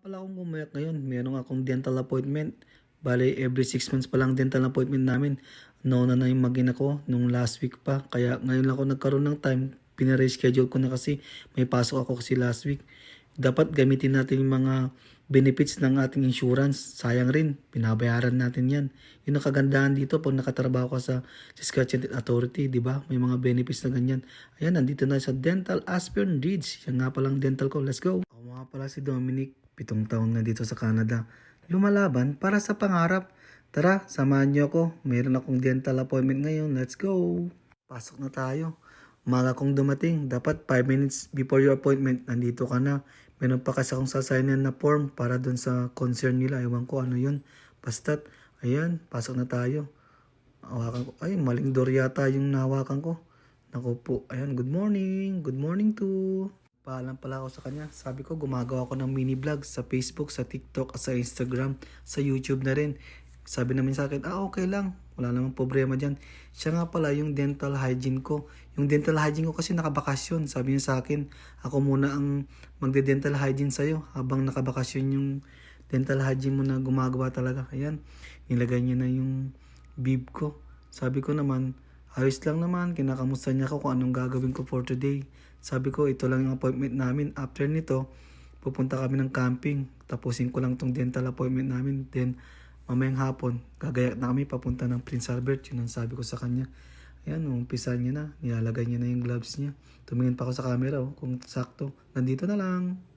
pala akong gumayak ngayon. Meron akong dental appointment. Bale, every 6 months pa lang dental appointment namin. Nauna na yung magina ko nung last week pa. Kaya ngayon lang ako nagkaroon ng time. Pinareschedule ko na kasi may pasok ako kasi last week. Dapat gamitin natin yung mga benefits ng ating insurance. Sayang rin, binabayaran natin yan. Yun ang dito pag nakatrabaho ka sa Saskatchewan Authority, di ba? May mga benefits na ganyan. Ayan, nandito na sa Dental Aspen Ridge. Yan nga palang dental ko. Let's go. Ako nga pala si Dominic, pitong taon na dito sa Canada. Lumalaban para sa pangarap. Tara, samahan niyo ako. Mayroon akong dental appointment ngayon. Let's go. Pasok na tayo. Umaga kong dumating. Dapat 5 minutes before your appointment, nandito ka na. Meron pa kasi akong sasignan na form para dun sa concern nila. Ewan ko ano yun. Basta't, ayan, pasok na tayo. Hawakan ko. Ay, maling door yata yung nahawakan ko. Naku po. Ayan, good morning. Good morning to. Paalam pala ako sa kanya. Sabi ko, gumagawa ako ng mini vlog sa Facebook, sa TikTok, sa Instagram, sa YouTube na rin. Sabi namin sa akin, ah okay lang. Wala namang problema dyan. Siya nga pala yung dental hygiene ko. Yung dental hygiene ko kasi nakabakasyon. Sabi niya sa akin, ako muna ang magde-dental hygiene sa'yo habang nakabakasyon yung dental hygiene mo na gumagawa talaga. Ayan, nilagay niya na yung bib ko. Sabi ko naman, ayos lang naman. Kinakamusta niya ako kung anong gagawin ko for today. Sabi ko, ito lang yung appointment namin. After nito, pupunta kami ng camping. Tapusin ko lang tong dental appointment namin. Then, mamayang hapon, gagayak na kami papunta ng Prince Albert. Yun ang sabi ko sa kanya. Ayan, umpisa niya na. Nilalagay niya na yung gloves niya. Tumingin pa ako sa camera, oh, kung sakto. Nandito na lang.